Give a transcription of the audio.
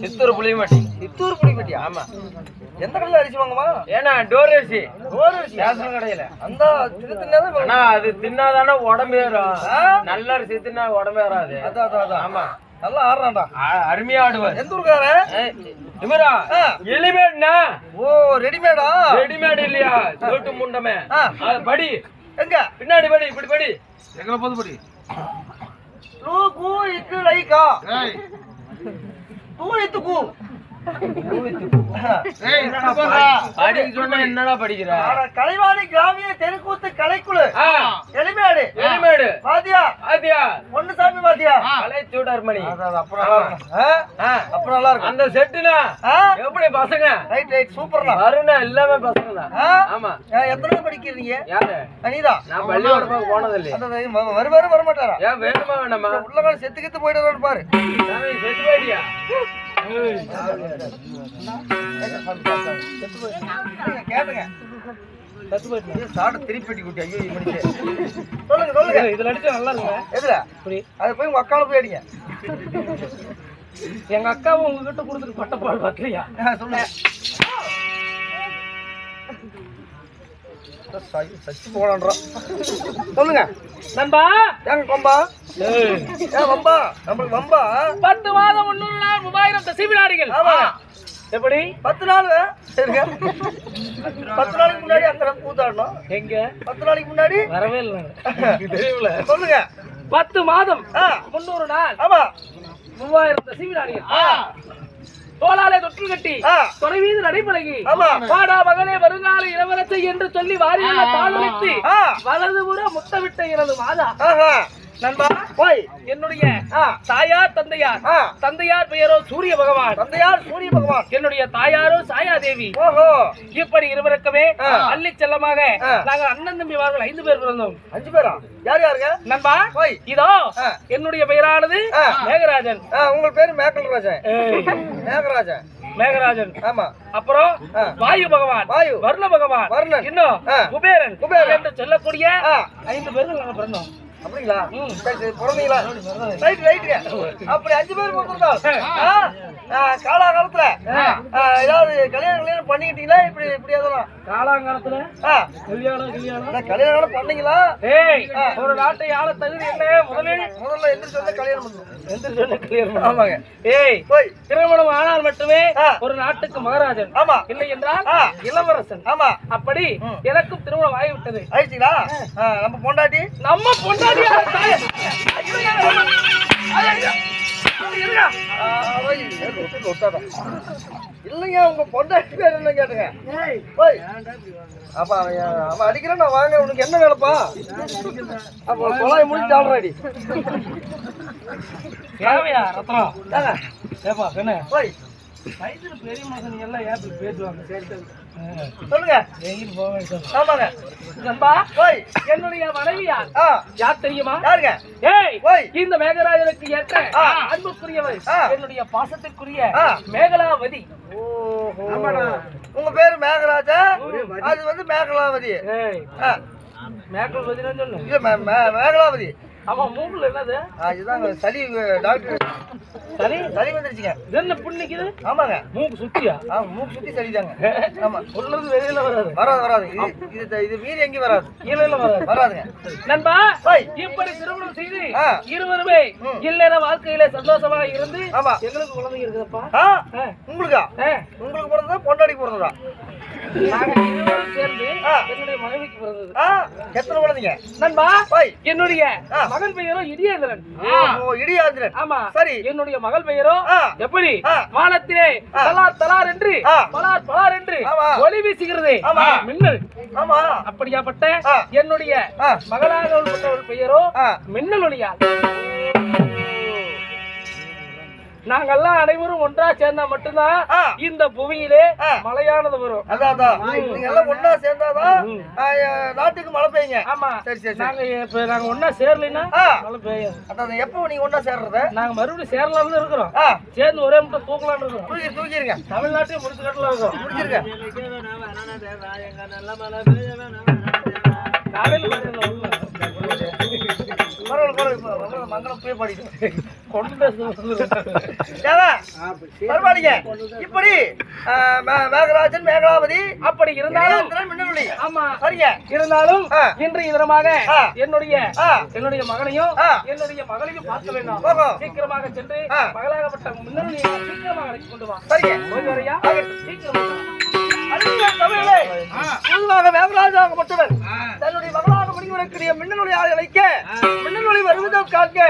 சித்தூர் புளியமட்டி சித்தூர் புளிப்பட்டி ஆமா. எந்த கடையில் அரிசி வாங்குமா ஏன்னா டோர் அரிசி ஒரு அரிசி ரேஷன் கடையில அந்த தின்னு அது தின்னாதானே உடம்பு ஏறும்? நல்ல அரிசி தின்னா உடம்பு ஏறாது. அதான் அதான் அதான். ஆமா. நல்லா ஆடுறான்டா. அருமையா ஆடுவார் எந்த ஊருக்காரன் இவரா. எலிமேட்னா? ஓ ரெடிமேடா? ரெடிமேட் இல்லையா? சோட்டு முண்டமே. படி. எங்க? பின்னாடி படி இப்படி படி. எங்களை போது படி. லூ கூ இக்கு லைக்கா ஏய் தூ இத்து கூ ஏய் என்னடா படிக்கிற? கலைவாணி கிராமிய தெருக்கூத்து கலைக்குழு. ஆ, எளிமையாடு எலிமேடு பாத்தியா ஆதியா பொன்னுசாமி பாத்தியா கலை சூடார்மணி. அது, அது அப்புறம் நல்லா இருக்கும். ஆ? ஆ, அப்புறம் நல்லா இருக்கும். அந்த செட்டுனா? எப்படி பசங்க? ரைட் ரைட் சூப்பர்ண்ணா. வருணா எல்லாமே பசங்க தான்? ஆமா. எத்தனை படிக்கிறீங்க? யாரு? நீதான் நான் பள்ளிக்கூடமாக போனது இல்லையா வருவாரு வரமாட்டாரா? ஏன் வேணுமா வேணாமா? உள்ளகால செத்து கித்து போயிட்டு பாரு. சாமி, செத்து போயிட்டியா? கேட்டுங்க சாப்பிட திருப்பி குட்டி ஐயோ மணிக்கு சொல்லுங்க. சொல்லுங்க. இதுல அடிச்சா நல்லா இருக்குங்க எதுல அது போய் உங்க அக்கால போய் அடிங்க எங்க அக்காவும் உங்ககிட்ட கொடுத்துட்டு பட்டப்பாடு ஆ, சொல்லுங்க சச்சு போடான்றோம் சொல்லுங்க நண்பா ஏங்க கொம்பா? வம்பா நம்மளுக்கு வம்பா? பத்து மாதம் முன்னூறு நாள் மூவாயிரம் நாடுகள் ஆமா. எப்படி? பத்து நாள் சரிங்க பத்து நாளைக்கு முன்னாடி அங்க கூத்தாடணும் எங்க? பத்து நாளைக்கு முன்னாடி? வரவே இல்லை தெரியல. சொல்லுங்க. பத்து மாதம் முன்னூறு நாள் ஆமா. மூவாயிரம் தசைவி நாடுகள் ஆ. தோளாலே தொற்று கட்டி தொலைவீது நடைபழகி ஆமா. வாடா மகனே வருங்கால இளவரசை என்று சொல்லி வாரியுள்ள தாழ்வழித்து வலதுபுற முத்தமிட்ட எனது மாதா. நண்பா போய் என்னுடைய தாயார் தந்தையார். தந்தையார் பெயரோ சூரிய பகவான். தந்தையார் சூரிய பகவான். என்னுடைய தாயாரோ சாயாதேவி. ஓஹோ. இப்படி இருவருக்குமே. அள்ளி செல்லமாக. நாங்கள் அண்ணன் தம்பிமார்கள் ஐந்து பேர் பிறந்தோம். அஞ்சு பேரா? யார் யாருங்க? நண்பா போய் இதோ. என்னுடைய பெயரானது. மேகராஜன். உங்கள் பேரு மேக்கல்ராஜன் ஏய், மேகராஜன். மேகராஜன். ஆமா. அப்புறம். வாயு பகவான். வாயு. வருண பகவான். வருணன். இன்னும். குபேரன். குபேரன். என்று சொல்லக்கூடிய ஐந்து பேர்கள் நாங்க பிறந்தோம். அப்படிங்களா? ம். சரி சரி பிறந்தீங்களா ரைட் ரைட்டுங்க அப்படி அஞ்சு பேர் பிறந்திருந்தோம் ஏதாவது கல்யாணம் கல்யாணம் பண்ணிக்கிட்டீங்களா? இப்படி இப்படி அதெல்லாம் காலாங்காலத்துல கல்யாணம் கல்யாணம். பண்ணீங்களா? ஒரு நாட்டை ஆள தகுதி என்ன? முதலில் கல்யாணம் என்று சொன்ன கல்யாணம் ஆமாங்க. ஏய் போய். திருமணம் ஆனால் மட்டுமே. ஒரு நாட்டுக்கு மகாராஜன். ஆமா. இல்லை என்றால். இளவரசன். ஆமா. அப்படி. எனக்கும் திருமணம் ஆகிவிட்டது. ஆயிடுச்சுங்களா? நம்ம பொண்டாட்டி? நம்ம பொண்டாட்டியா இல்லைங்க உங்க பொண்டாட்டி பேர் என்ன கேட்டுங்க? போய். அப்ப அவன் அவன் அடிக்கிறேன் நான் வாங்க உனக்கு என்ன வேலைப்பா? அப்போ கொலாய் முடிச்சு ஆல்ரெடி ஏங்க, ஏப்பா என்ன போய். வயசுல பெரிய மகன் எல்லாம் பேசுவாங்க. சொல்லுங்க. ஆமாங்க. போய் என்னுடைய மனைவியார் ஆ. யார் தெரியுமா? யாருங்க? ஏய் போய் இந்த மேகராஜனுக்கு ஏற்ற. அன்புக்குரியவர். என்னுடைய பாசத்திற்குரிய. மேகலாவதி. ஓஹோ. உங்க பேரு மேகராஜா? அது வந்து மேகலாவதி. மேகலாவதினா சொல்லு. மேகலாவதி. அவன் மூக்குல என்னது? ஆ, இதுதாங்க. சளி டாக்டர். சரி சளி வந்துருச்சுங்க. என்ன புண்ணிக்குது? ஆமாங்க. மூக்கு சுத்தியா? ஆ மூக்கு சுத்தி சளிதாங்க ஆமா. உள்ளது வெளியில வராது. வராது வராது. இது இது மீறி எங்கேயும் வராது. கீழே வராது. வராதுங்க. நண்பா இப்படி திருமணம் செய்து. இருவருமே. இல்லற வாழ்க்கையில சந்தோஷமா இருந்து ஆமா. எங்களுக்கு குழந்தைங்க இருக்குதுப்பா. உங்களுக்கா. உங்களுக்கு பிறந்ததா பொண்டாடிக்கு பிறந்ததா? நாங்க இருவரும் சேர்ந்து. என்னுடைய மனைவிக்கு பிறந்தது. எத்தனை குழந்தைங்க நண்பா என்னுடைய. மகன் பெயரோ இடியேந்திரன் ஓ இடியாந்திரன் ஆமா சரி என்னுடைய மகள் பெயரோ. எப்படி. வானத்திலே. தலார் தலார் என்று. பலார் பலார் என்று. ஒளி வீசுகிறது. மின்னல் ஆமா அப்படியாப்பட்ட. என்னுடைய. மகளாக பெயரோ மின்னல் ஒளியால் நாங்கெல்லாம் அனைவரும் ஒன்றா சேர்ந்தா மட்டும்தான். இந்த புவியிலே. மழையானது வரும். எல்லாம் ஒண்ணா சேர்ந்தாதான் நாட்டுக்கு மழை பெய்யுங்க. ஆமா. சரி சரி நாங்க இப்ப நாங்க ஒண்ணா சேரலைன்னா மழை பெய்யாது. அதான் எப்போ நீங்க ஒண்ணா சேர்றத? நாங்க மறுபடியும் சேரலாம்னு இருக்கிறோம். சேர்ந்து ஒரே மட்டும் தூக்கலாம்னு இருக்கிறோம். தூக்கி தூக்கிருங்க. தமிழ்நாட்டையும் முடிச்சு கட்டலாம் இருக்கோம். முடிச்சிருங்க. காலையில மங்களம் போய் பாடிட்டேன். கொண்டு பேசுறது ஏங்க, பரவாயில்லைங்க. இப்படி மேகராஜன் மேகலாவதி அப்படி இருந்தாலும் மின்னலுளி. ஆமா சரிங்க இருந்தாலும் ஆ. இன்றைய தினமாக ஆ. என்னுடைய. என்னுடைய மகனையும். என்னுடைய மகளையும் பார்க்க வேண்டும். சீக்கிரமாக சென்று. மகளாகப்பட்ட முன்னணி சீக்கிரமாக அழைத்து கொண்டு வா சரிங்க சீக்கிரமாக தமிழே, மேகராஜாகப்பட்டவர் தன்னுடைய மகளாக மின்னல் ஒளி ஆளை அழைக்க மின்னல் ஒளி வருவதை காக்க.